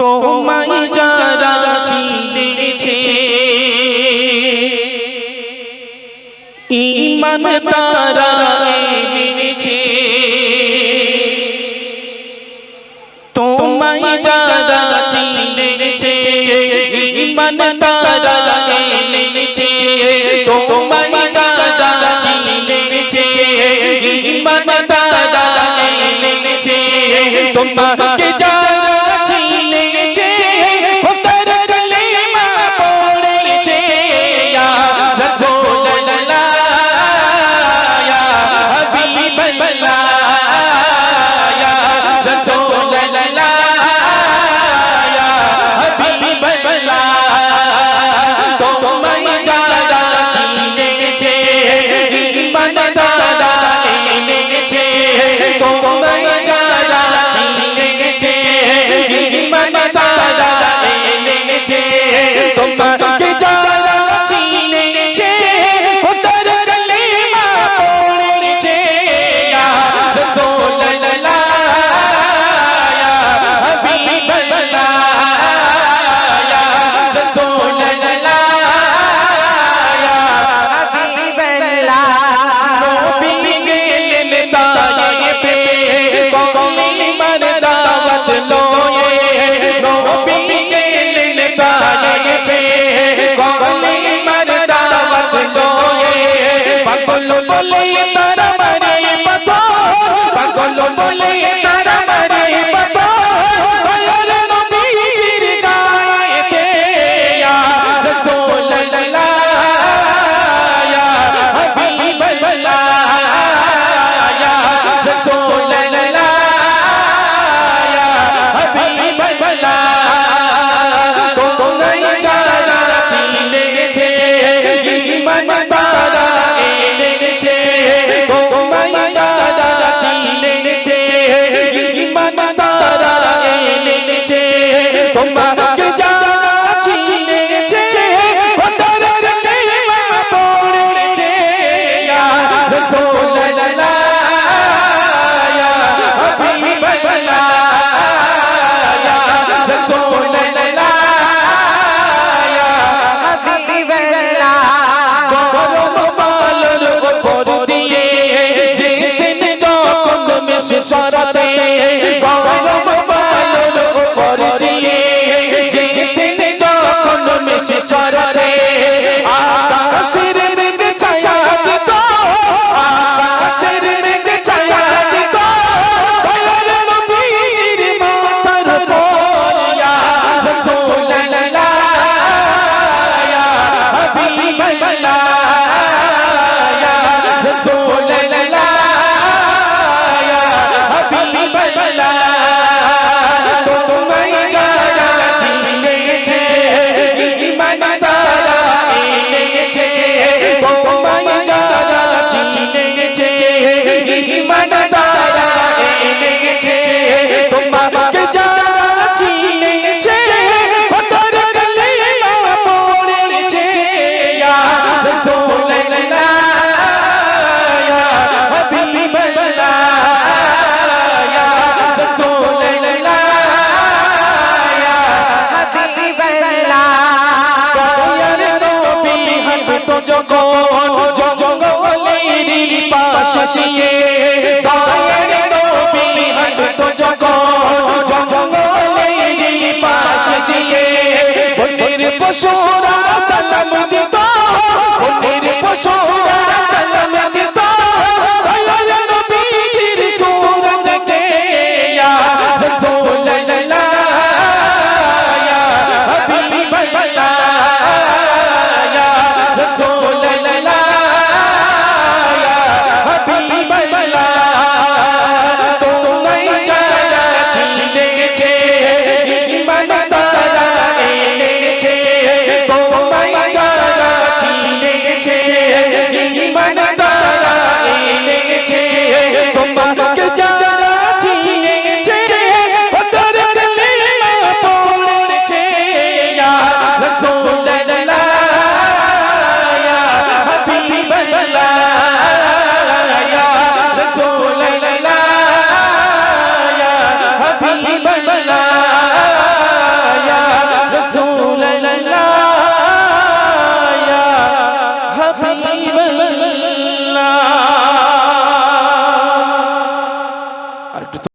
তোমায় যারা চিনেছে ইমান তারা এনেছে তোমায় যারা চিনেছে ইমান তারা এনেছে তোমায় যারা চিনেছে ইমান তারা এনেছে তোমাকে যারা বলি 来来来。শাসিয়ে তায়ের নবী হাঁটতো যখন জঙ্গলে পাশে দিয়ে বন্দির পশুরা সালাম দিত